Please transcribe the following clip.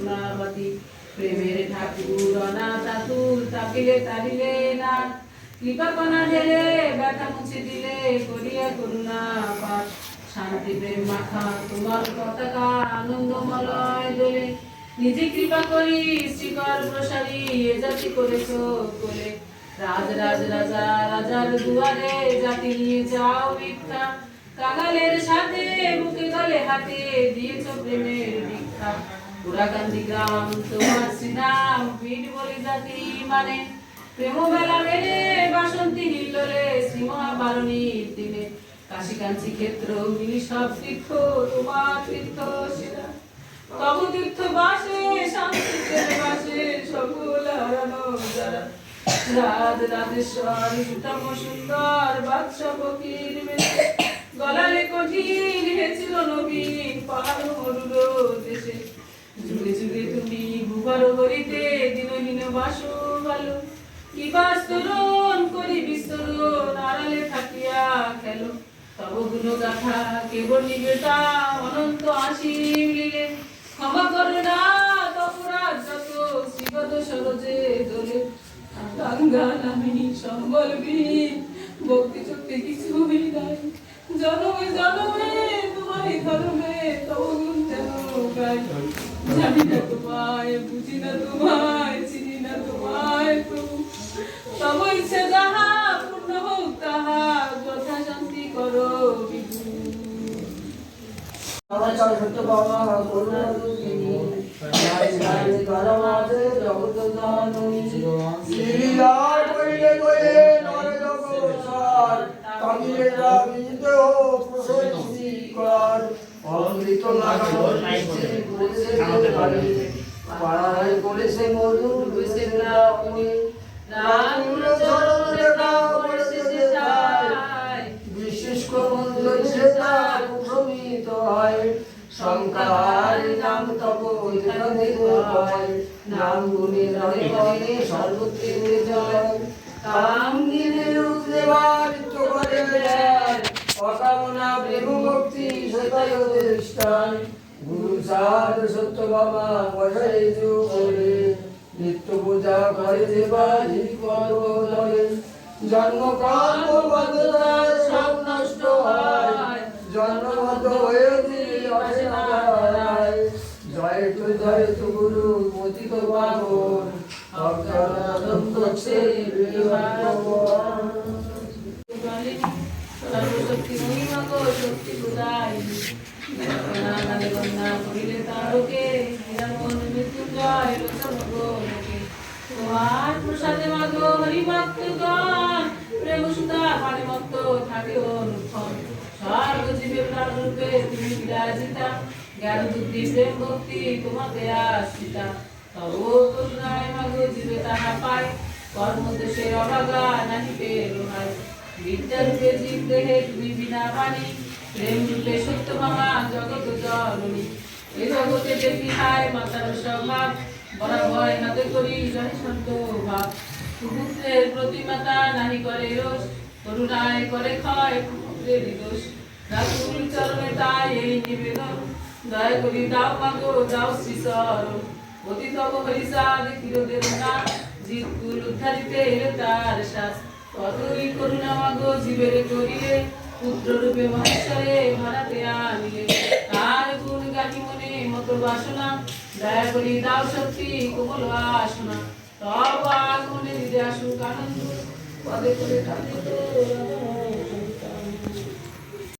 করুণাবতী প্রেমের ঠাকুর, অনাথ আতুর তাকিলে তারিলে না কৃপা কণা ঢেলে ব্যথা মুছে দিলে করিয়া করুণা পাঠ। শান্তি, প্রেম মাখা তোমার পতাকা আনন্দমলয় দোলে। নিজে কৃপা করি শ্রীকর প্রসারী, এ জাতি করেছ কোলে রাজ রাজ, রাজা, রাজার দুয়ারে জাতি নিয়ে যাও ভিক্ষা। কাঙালের সাথে, বুকে গলে হাতে দিয়েছ প্রেমের ভিক্ষা। পুরাকান্দি গ্রাম তোমার শ্রীরাম পীঠ বলি জাতি মানে প্রেম বেলা মেলে বাসন্তী হিল্লোলে শ্রীমহাবারণীর দিনে। কাশী কাঞ্চি ক্ষেত্র, মিলি সব তীর্থ, তোমার তীর্থ সেরা তব তীর্থ বাসে শান্তিতে বাসে, সকল হারানো যারা। রাধ রাধেশ্বর, উত্তম সুন্দর বাদশা মেলে কঠিন হেছিল নবীন ভূপার হরিতে দিনহীন বাসো ভালো কি বাস্তরণ করি বিস্তরণ আড়ালে থাকিয়া খেলো। তব গুণ গাথা কেবল নিবেতা অনন্ত আসিম লীলে ক্ষমা করো না তপরাজ যত শ্রীগত সরজে দোলে। গঙ্গা নামিনী সম্বল ভক্তি চক্তি কিছুই নাই জনমে জনমে, তোমারই ধর্মে তব গুণ যেন গাই জানি না তোমায় বুঝি না তোমায় চিনি না তোমায় প্রভু। তব ইচ্ছে যাহা পূর্ণ হোক, তাহা যথা শান্তি করো বিভু। সত্য বাবা করুণা করমাতে জগত জননী শ্রীরার কইলে কইলে নর জগৎসার তামিলে রাবিত প্রসন্নি কর অমৃত লাগানো করেছে পারে পাড়ায় করেছে মধু রেখা রেখা পড়েছে পড়েছে যে যে তার তাই বিশেষ কমন্দ সেটা প্রমিত হয়। শঙ্কার নাম তব হয়। নাম গুণে রহে রহে সর্বত্রে জয়। কাম দিনে রূপ দেবার করে অকামনা প্রেম ভক্তি সেটাই অধিষ্ঠান। গুরু সাধ সত্য বাবা বসাই করে নিত্য পূজা করে দেবা জীবন দলে জন্ম কর্ম বদলায় সব নষ্ট হয় জন্মগত হয়ে না হারায়। জয় তু জয় তু, গুরু, পতিত পাবন অজ্ঞান করছে। সর্বশক্তি মহিমা গো শক্তি প্রদায় তোমার প্রসাদে মাগো প্রেম পানে থাকে অনুক্ষণ স্বর্গ জীবে প্রাণ রূপে তুমি বিরাজিতা জ্ঞান বুদ্ধি প্রেম অভাগা নাহি পেল হয় বিদ্যা জীব দেহে তুমি বিনা প্রেম রূপে সত্য জগতে দেখি হায় মাতার স্বভাব বড় ভয় নাতে করি জয় সত্য ভাব পুত্রের প্রতিমাতা নাহি করে রোষ, করুণায় করে ক্ষয় পুত্রের দোষ। রাতুল চরণে তাই এই নিবেদন, দয়া করি দাও মাগো, দাও শ্রী চরণ অতি তব হরিষা দেখিল দেব না জিৎকুল উদ্ধারিতে তার শ্বাস। কতই করুণা মাগো, জীবের করিলে পুত্র রূপে মহেশ্বরে ভাড়াতে আনিলে। তার গাহি মনে মতো বাসনা? দয়া করি দাও শক্তি, কোমল আসনা তব আগুনে হৃদয় আসুক আনন্দ। পদে করে কাঁদে তো